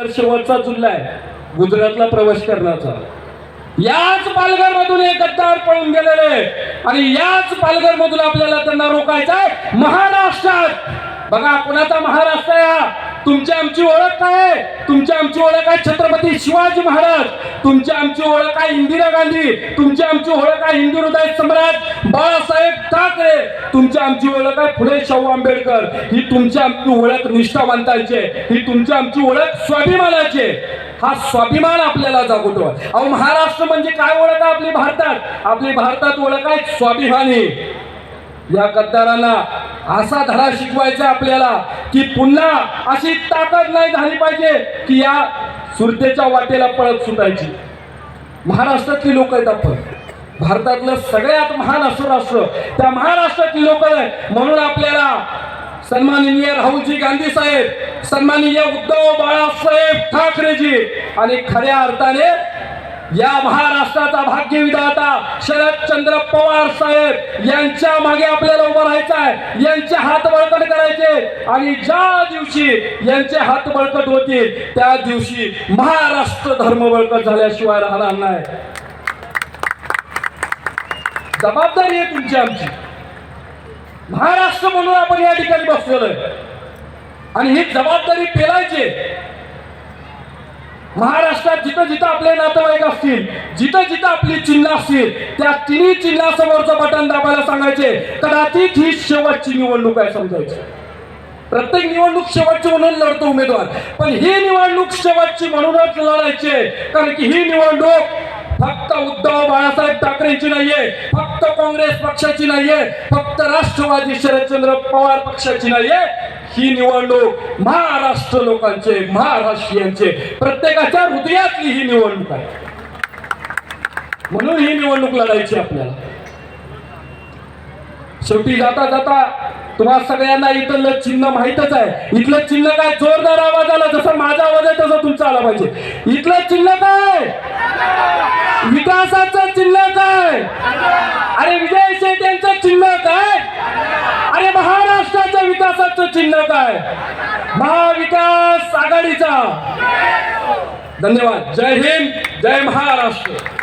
शेवटचा जुल्ला आहे. गुजरातला प्रवेश करण्याचा. याच पालघर मधून एक गद्दार पळून गेलेले आणि याच पालघर मधून आपल्याला त्यांना रोखायचंय महाराष्ट्रात. बघा कुणाचा महाराष्ट्र आहे तुमची आमची ओळख काय? आहे तुमची आमची ओळख आहे छत्रपती शिवाजी महाराज? तुमची आमची ओळख आहे इंदिरा गांधी? तुमची आमची ओळख आहे हिंदू हृदय सम्राट बाळासाहेब ठाकरे? तुमची आमची ओळख आहे फुले शाहू आंबेडकर? ही तुमची आमची ओळख निष्ठावंतांची ही तुमची आमची ओळख स्वाभिमानाची. आहे. हा स्वाभिमान आपल्याला जागवतो अहो महाराष्ट्र म्हणजे काय ओळख आहे आपली भारतात? आपली भारतात ओळख आहे स्वाभिमानी. या गद्दारांना असा धडा शिकवायचा आपल्याला की पुन्हा अशी ताकद नाही झाली पाहिजे की या सुरतेच्या वाटेला पळत सुटायची. महाराष्ट्रातली लोक आहेत आपण. भारतातलं सगळ्यात महान असं राष्ट्र. त्या महाराष्ट्रातली लोक आहेत. म्हणून आपल्याला सन्माननीय राहुलजी गांधी साहेब सन्माननीय उद्धव बाळासाहेब ठाकरेजी आणि खऱ्या अर्थाने या महाराष्ट्राचा भाग्य विधाता शरदचंद्र पवार साहेब यांच्या मागे आपल्याला उभं राहायचं आहे. यांचे हात बळकट करायचे. आणि ज्या दिवशी यांचे हात बळकट होतील त्या दिवशी महाराष्ट्र धर्म बळकट झाल्याशिवाय राहणार नाही. जबाबदारी आहे तुमची आमची. महाराष्ट्र म्हणून आपण या ठिकाणी बसलेलो आहे. आणि ही जबाबदारी पेलायची महाराष्ट्रात जिथं जिथं आपले नातेवाईक असतील जिथं जिथं आपली चिन्ह असतील त्या तिन्ही चिन्हासमोरचं बटन दाबायला सांगायचे कदाचित ही शेवटची निवडणूक आहे समजायची. प्रत्येक निवडणूक शेवटची म्हणून लढतो उमेदवार. पण ही निवडणूक शेवटची म्हणूनच लढायची कारण की ही निवडणूक फक्त उद्धव बाळासाहेब ठाकरेंची नाहीये फक्त काँग्रेस पक्षाची नाहीये फक्त राष्ट्रवादी शरदचंद्र पवार पक्षाची नाहीये ही निवडणूक महाराष्ट्र लोकांचे महाराष्ट्रीयांचे प्रत्येकाच्या हृदयातली ही निवडणूक आहे. म्हणून ही निवडणूक लढायची आपल्याला. शेवटी जाता जाता तुम्हाला सगळ्यांना इथलं चिन्ह माहितच आहे. इथलं चिन्ह काय? जोरदार आवाज आला. जसं माझा आवाज आहे तसा तुमचा आला पाहिजे. इथलं चिन्ह काय? विकासाचं चिन्ह काय अरे विजय शेठ यांचं चिन्ह काय अरे महाराष्ट्राच्या चिन्ह काय महाविकास आघाडीचा. धन्यवाद. जय हिंद जय महाराष्ट्र.